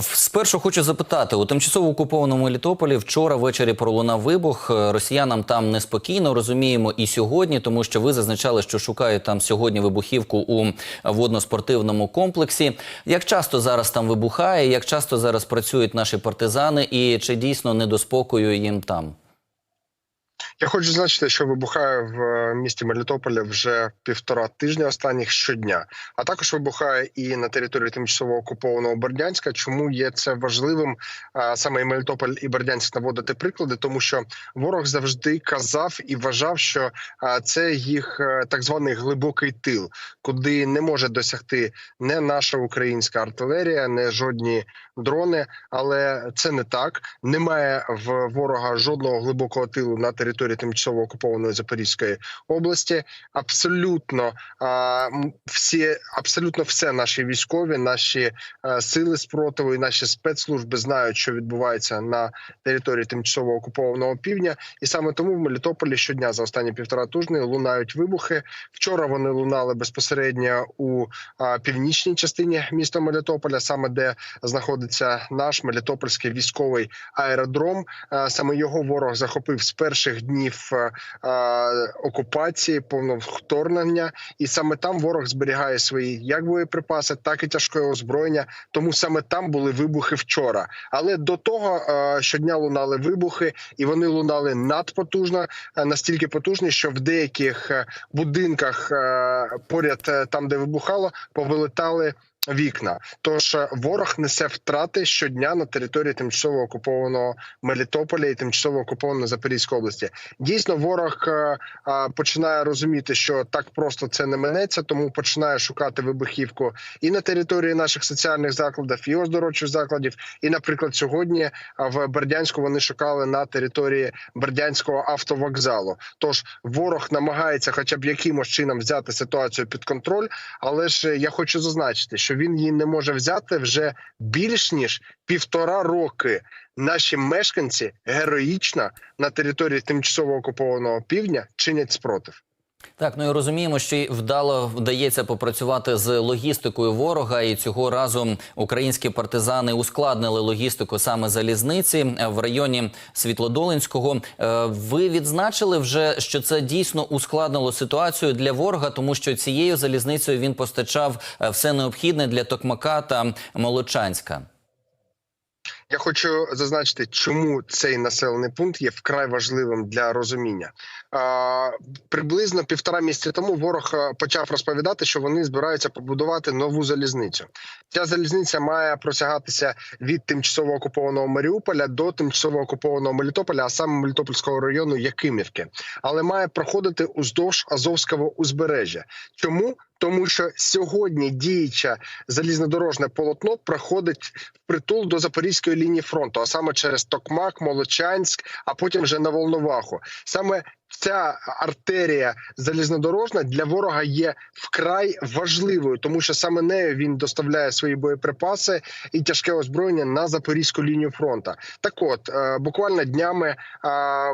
Спершу хочу запитати у тимчасово окупованому Мелітополі вчора ввечері пролунав вибух. Е, Росіянам там неспокійно розуміємо і сьогодні, тому що ви зазначали, що шукають там сьогодні вибухівку у водноспортивному комплексі. Як часто зараз там вибухає? Як часто зараз працюють наші партизани, і чи дійсно не до спокою їм там? Я хочу зазначити, що вибухає в е, місті Мелітополя вже півтора тижня останніх щодня, а також вибухає і на території тимчасово окупованого Бердянська. Чому є це важливим саме і Мелітополь і Бердянськ наводити приклади? Тому що ворог завжди казав і вважав, що це їх е, так званий глибокий тил, куди не може досягти не наша українська артилерія, не жодні дрони. Але це не так. Немає в ворога жодного глибокого тилу на території тимчасово окупованої Запорізької області. Абсолютно всі, абсолютно все наші військові, наші е, сили спротиву і наші спецслужби знають, що відбувається на території тимчасово окупованого півдня, і саме тому в Мелітополі щодня за останні півтора тижні лунають вибухи. Вчора вони лунали безпосередньо у північній частині міста Мелітополя, саме де знаходиться наш Мелітопольський військовий аеродром. Е, Саме його ворог захопив з перших днів е, е, окупації, повного вторгнення, і саме там ворог зберігає свої як боєприпаси, так і тяжке озброєння. Тому саме там були вибухи вчора. Але до того е, щодня лунали вибухи, і вони лунали надпотужно, настільки потужні, що в деяких будинках поряд там, де вибухало, повилетали. Вікна, тож е, ворог несе втрати щодня на території тимчасово окупованого Мелітополя і тимчасово окупованої Запорізької області. Дійсно, ворог е, е, починає розуміти, що так просто це не минеться, тому починає шукати вибухівку і на території наших соціальних закладів, і оздоровчих закладів. І, наприклад, сьогодні в Бердянську вони шукали на території Бердянського автовокзалу. Тож ворог намагається, хоча б якимось чином взяти ситуацію під контроль, але ж я хочу зазначити, що він її не може взяти вже більш ніж півтора роки. Наші мешканці героїчно на території тимчасово окупованого півдня чинять спротив. Так, ну і розуміємо, що й вдало вдається попрацювати з логістикою ворога, і цього разу українські партизани ускладнили логістику саме залізниці е, в районі Світлодолинського. Е, Ви відзначили вже, що це дійсно ускладнило ситуацію для ворога, тому що цією залізницею він постачав е, все необхідне для Токмака та Молочанська. Я хочу зазначити, чому цей населений пункт є вкрай важливим для розуміння. Приблизно півтора місяця тому ворог почав розповідати, що вони збираються побудувати нову залізницю. Ця залізниця має просягатися від тимчасово окупованого Маріуполя до тимчасово окупованого Мелітополя, а саме Мелітопольського району Якимівки, але має проходити уздовж Азовського узбережжя. Чому? Тому що сьогодні діюче залізнодорожне полотно проходить притул до запорізької лінії фронту, а саме через Токмак, Молочанськ, а потім вже на Волноваху. Саме ця артерія залізнодорожна для ворога є вкрай важливою, тому що саме нею він доставляє свої боєприпаси і тяжке озброєння на запорізьку лінію фронту. Так, от е, буквально днями е,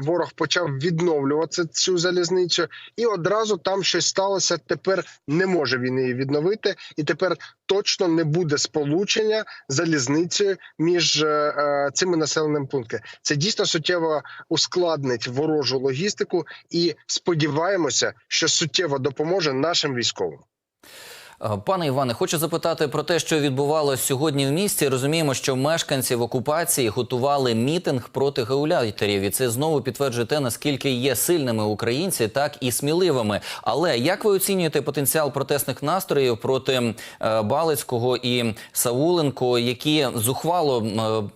ворог почав відновлювати цю залізницю, і одразу там щось сталося. Тепер не може він її відновити, і тепер точно не буде сполучення залізницею між е, цими населеними пунктами. Це дійсно суттєво ускладнить ворожу логістику, і сподіваємося, що суттєво допоможе нашим військовим. Е, Пане Іване, хочу запитати про те, що відбувалося сьогодні в місті. Розуміємо, що мешканці в окупації готували мітинг проти гауляйтерів. І це знову підтверджує те, наскільки є сильними українці, так і сміливими. Але як ви оцінюєте потенціал протестних настроїв проти е, Балицького і Сауленко, які зухвало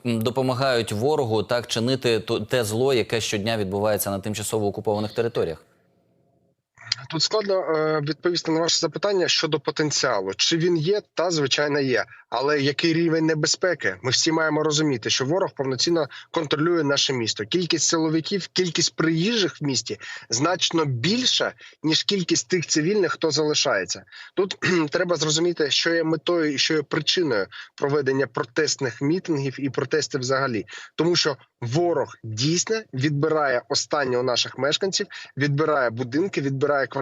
е, допомагають ворогу так чинити те зло, яке щодня відбувається на тимчасово окупованих територіях? Тут складно е, відповісти на ваше запитання щодо потенціалу. Чи він є? Та звичайно є. Але який рівень небезпеки? Ми всі маємо розуміти, що ворог повноцінно контролює наше місто. Кількість силовиків, кількість приїжджих в місті значно більша ніж кількість тих цивільних, хто залишається. Тут треба зрозуміти, що є метою і що є причиною проведення протестних мітингів і протестів взагалі, тому що ворог дійсно відбирає останнє у наших мешканців, відбирає будинки, відбирає квартири,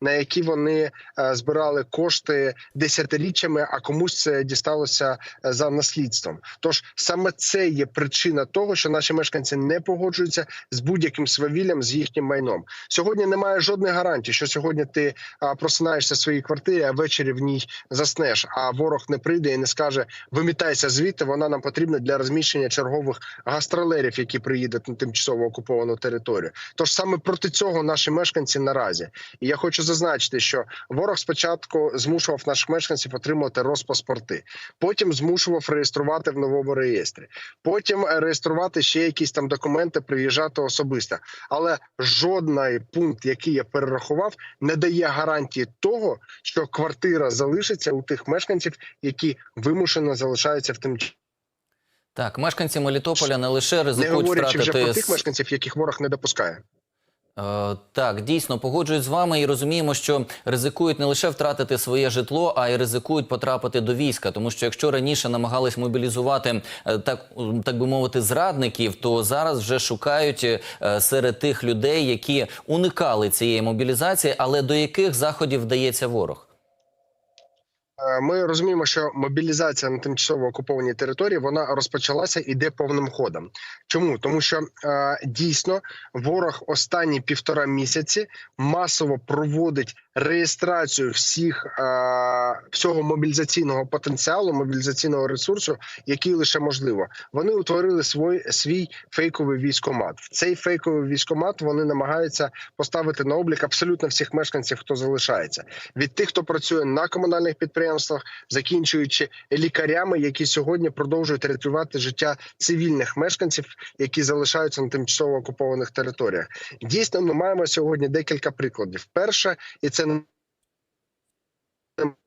на які вони е, збирали кошти десятиріччями, а комусь це дісталося е, за наслідством. Тож саме це є причина того, що наші мешканці не погоджуються з будь-яким свавіллям з їхнім майном. Сьогодні немає жодних гарантій, що сьогодні ти просинаєшся в своїй квартирі, а ввечері в ній заснеш. А ворог не прийде і не скаже: вимітайся звідти. Вона нам потрібна для розміщення чергових гастролерів, які приїдуть на тимчасово окуповану територію. Тож саме проти цього наші мешканці наразі. І я хочу зазначити, що ворог спочатку змушував наших мешканців отримувати розпаспорти, потім змушував реєструвати в новому реєстрі, потім е, реєструвати ще якісь там документи, приїжджати особисто. Але жодний пункт, який я перерахував, не дає гарантії того, що квартира залишиться у тих мешканців, які вимушено залишаються в тим Так, мешканці Мелітополя не лише не ризикують говорячи вже про тих мешканців, яких ворог не допускає. Е, Так, дійсно погоджуюсь з вами і розуміємо, що ризикують не лише втратити своє житло, а й ризикують потрапити до війська. Тому що якщо раніше намагались мобілізувати е, так, так би мовити, зрадників, то зараз вже шукають е, серед тих людей, які уникали цієї мобілізації, але до яких заходів вдається ворог. Е, Ми розуміємо, що мобілізація на тимчасово окупованій території вона розпочалася іде повним ходом. Чому тому, що е, дійсно ворог останні півтора місяці масово проводить реєстрацію всіх е, всього мобілізаційного потенціалу, мобілізаційного ресурсу, який лише можливо. Вони утворили свій, свій фейковий військомат. В цей фейковий військомат вони намагаються поставити на облік абсолютно всіх мешканців, хто залишається від тих, хто працює на комунальних підприємствах, закінчуючи лікарями, які сьогодні продовжують рятувати життя цивільних мешканців, які залишаються на тимчасово окупованих територіях. Дійсно, ми маємо сьогодні декілька прикладів. Перше, і це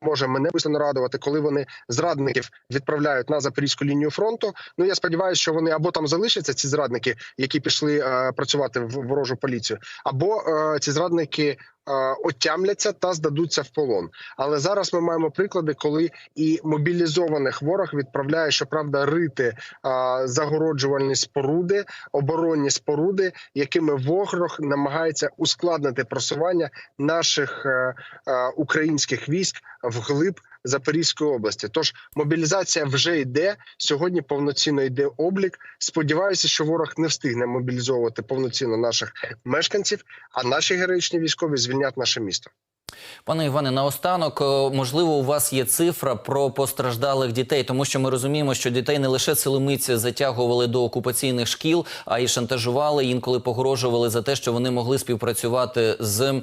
може мене не радувати, коли вони зрадників відправляють на запорізьку лінію фронту. Ну я сподіваюся, що вони або там залишаться, ці зрадники, які пішли е, працювати в ворожу поліцію, або е, ці зрадники отямляться та здадуться в полон. Але зараз ми маємо приклади, коли і мобілізованих ворог відправляє, щоправда, рити е, загороджувальні споруди, оборонні споруди, якими ворог намагається ускладнити просування наших е, е, українських військ вглиб Запорізької області. Тож мобілізація вже йде сьогодні. Повноцінно йде облік. Сподіваюся, що ворог не встигне мобілізовувати повноцінно наших мешканців, а наші героїчні військові звільнять наше місто. Пане Іване, наостанок, е, можливо, у вас є цифра про постраждалих дітей, тому що ми розуміємо, що дітей не лише силомиці затягували до окупаційних шкіл, а й шантажували, інколи погрожували за те, що вони могли співпрацювати з е,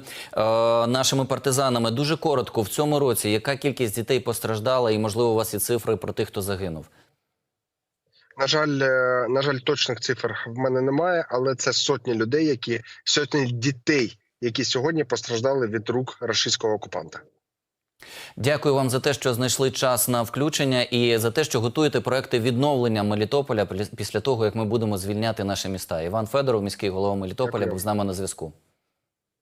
нашими партизанами. Дуже коротко в цьому році, яка кількість дітей постраждала, і можливо, у вас є цифри про тих, хто загинув. На жаль, е, на жаль, точних цифр в мене немає, але це сотні людей, які сотні дітей, які сьогодні постраждали від рук рашистського окупанта. Дякую вам за те, що знайшли час на включення, і за те, що готуєте проекти відновлення Мелітополя після того, як ми будемо звільняти наші міста. Іван Федоров, міський голова Мелітополя, Дякую. був з нами на зв'язку.